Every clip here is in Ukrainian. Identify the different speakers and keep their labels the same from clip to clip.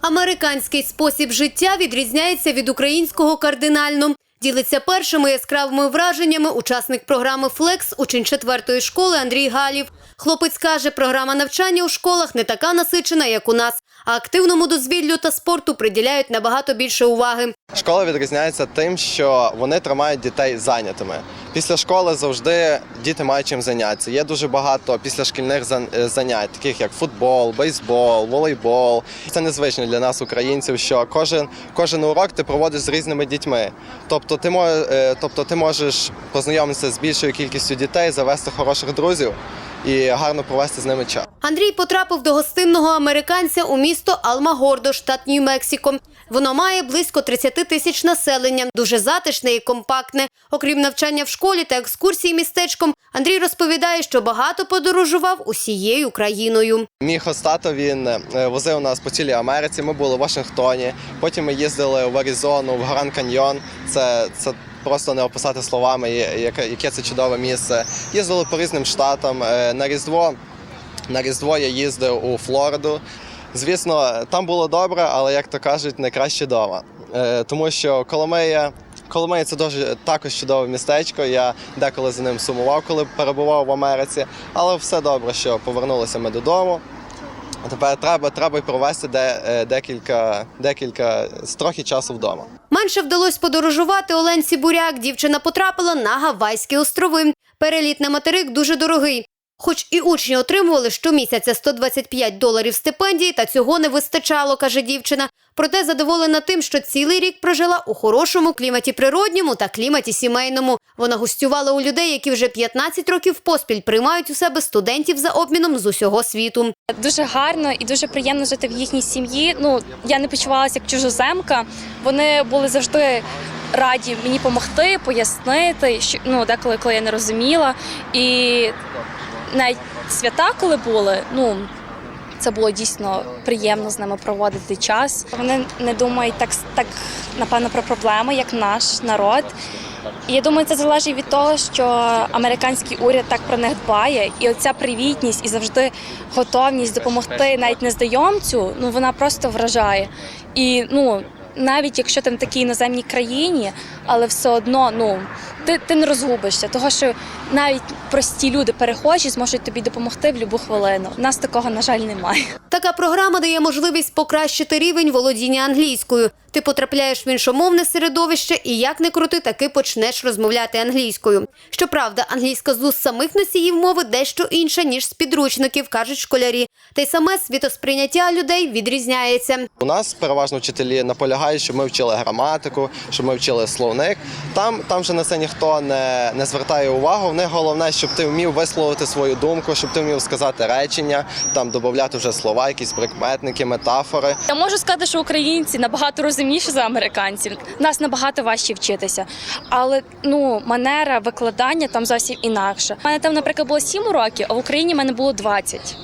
Speaker 1: Американський спосіб життя відрізняється від українського кардинально. Ділиться першими яскравими враженнями учасник програми «Флекс», учень четвертої школи Андрій Галів. Хлопець каже, програма навчання у школах не така насичена, як у нас, а активному дозвіллю та спорту приділяють набагато більше уваги.
Speaker 2: Школа відрізняється тим, що вони тримають дітей зайнятими. Після школи завжди діти мають чим зайнятися. Є дуже багато післяшкільних е, занять, таких як футбол, бейсбол, волейбол. Це незвично для нас, українців, що кожен, кожен урок ти проводиш з різними дітьми. Тобто ти, е, тобто ти можеш познайомитися з більшою кількістю дітей, завести хороших друзів і гарно провести з ними час.
Speaker 1: Андрій потрапив до гостинного американця у місто Алмагордо, штат Нью-Мексико. Воно має близько 30 тисяч населення, дуже затишне і компактне. Окрім навчання в школі та екскурсій містечком, Андрій розповідає, що багато подорожував усією країною.
Speaker 2: Мій хостато він е, возив нас по цілій Америці. Ми були в Вашингтоні. Потім ми їздили в Аризону, в Гранд Каньйон. Це, це просто не описати словами, яке, яке це чудове місце. Їздили по різним штатам. Е, На Різдво, на Різдво я їздив у Флориду. Звісно, там було добре, але як то кажуть, не краще вдома. Е, Тому що Коломия, Коломия це дуже також чудове містечко. Я деколи за ним сумував, коли перебував в Америці. Але все добре, що повернулися ми додому. Тепер треба, треба провести де, е, декілька, декілька трохи часу вдома.
Speaker 1: Менше вдалося подорожувати Оленці Буряк. Дівчина потрапила на Гавайські острови. Переліт на материк дуже дорогий. Хоч і учні отримували щомісяця 125 доларів стипендії, та цього не вистачало, каже дівчина. Проте задоволена тим, що цілий рік прожила у хорошому кліматі природньому та кліматі сімейному. Вона гостювала у людей, які вже 15 років поспіль приймають у себе студентів за обміном з усього світу.
Speaker 3: Дуже гарно і дуже приємно жити в їхній сім'ї. Ну я не почувалася як чужоземка. Вони були завжди раді мені допомогти, пояснити, що ну деколи, коли я не розуміла. І навіть свята, коли були, ну. Це було дійсно приємно з ними проводити час. Вони не думають так, так напевно про проблеми, як наш народ. І я думаю, це залежить від того, що американський уряд так про них дбає, і оця привітність і завжди готовність допомогти навіть незнайомцю, ну вона просто вражає. І ну навіть якщо ти в такій іноземній країні, але все одно ну ти, ти не розгубишся, того що навіть прості люди перехожі зможуть тобі допомогти в будь-яку хвилину. У нас такого на жаль немає.
Speaker 1: Така програма дає можливість покращити рівень володіння англійською. Ти потрапляєш в іншомовне середовище і як не крути, таки почнеш розмовляти англійською. Щоправда, англійська з уст самих носіїв мови дещо інша, ніж з підручників, кажуть школярі. Та й саме світосприйняття людей відрізняється.
Speaker 2: У нас переважно вчителі наполягають, щоб ми вчили граматику, щоб ми вчили словник. Там, там же на це ніхто не, не звертає увагу. В них головне, щоб ти вмів висловити свою думку, щоб ти вмів сказати речення, там додати вже слова, якісь прикметники, метафори.
Speaker 3: Я можу сказати, що українці набагато розумніші за американців. Нас набагато важче вчитися. Але ну манера викладання там зовсім інакша. У мене там, наприклад, було 7 уроків, а в Україні в мене було 20.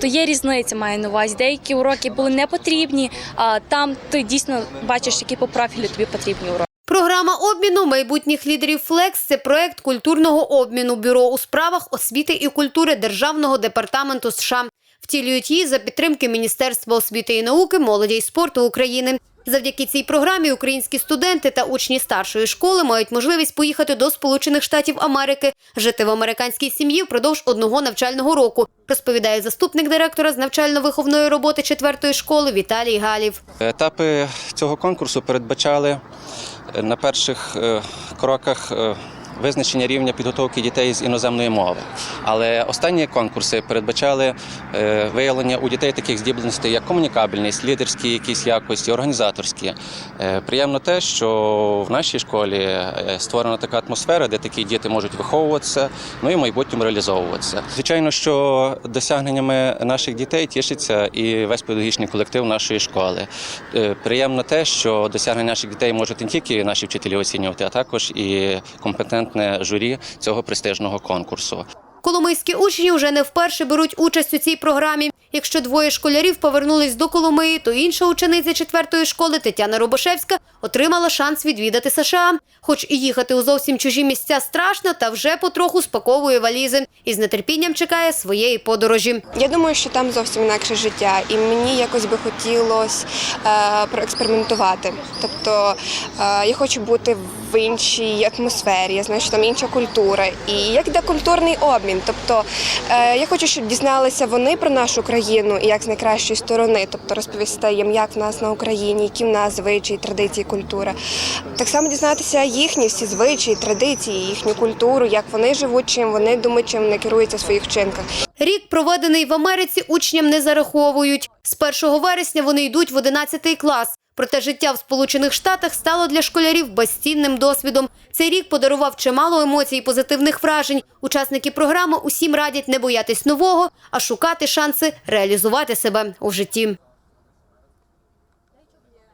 Speaker 3: То є різниця, маю на увазі. Деякі уроки були не потрібні, а там ти дійсно бачиш, які по профілю тобі потрібні уроки.
Speaker 1: Програма обміну майбутніх лідерів Флекс це проект культурного обміну бюро у справах освіти і культури Державного департаменту США. Втілюють її за підтримки Міністерства освіти і науки, молоді і спорту України. Завдяки цій програмі українські студенти та учні старшої школи мають можливість поїхати до Сполучених Штатів Америки, жити в американській сім'ї впродовж одного навчального року, розповідає заступник директора з навчально-виховної роботи четвертої школи Віталій Галів.
Speaker 4: Етапи цього конкурсу передбачали на перших е, кроках е, визначення рівня підготовки дітей з іноземної мови. Але останні конкурси передбачали е, виявлення у дітей таких здібностей, як комунікабельність, лідерські якісь якості, організаторські. Е, Приємно те, що в нашій школі е, створена така атмосфера, де такі діти можуть виховуватися, ну і в майбутньому реалізовуватися. Звичайно, що досягненнями наших дітей тішиться і весь педагогічний колектив нашої школи. Приємно те, що досягнення наших дітей можуть не тільки наші вчителі оцінювати, а також і компетентне журі цього престижного конкурсу.
Speaker 1: Коломийські учні вже не вперше беруть участь у цій програмі. Якщо двоє школярів повернулись до Коломиї, то інша учениця четвертої школи Тетяна Робошевська отримала шанс відвідати США. Хоч і їхати у зовсім чужі місця страшно, та вже потроху спаковує валізи і з нетерпінням чекає своєї подорожі.
Speaker 5: Я думаю, що там зовсім інакше життя, і мені якось би хотілося е, проекспериментувати. Тобто е, я хочу бути в іншій атмосфері. Я знаю, що там інша культура, і як йде культурний обмін. Тобто е, я хочу, щоб дізналися вони про нашу країну і як з найкращої сторони, тобто розповісти їм, як в нас на Україні, які в нас звичаї, традиції, культура. Так само дізнатися їхні всі звичаї, традиції, їхню культуру, як вони живуть, чим вони думають, чим вони керуються в своїх вчинках.
Speaker 1: Рік, проведений в Америці, учням не зараховують. З 1 вересня вони йдуть в 11 клас. Проте життя в Сполучених Штатах стало для школярів безцінним досвідом. Цей рік подарував чимало емоцій і позитивних вражень. Учасники програми усім радять не боятись нового, а шукати шанси реалізувати себе у житті.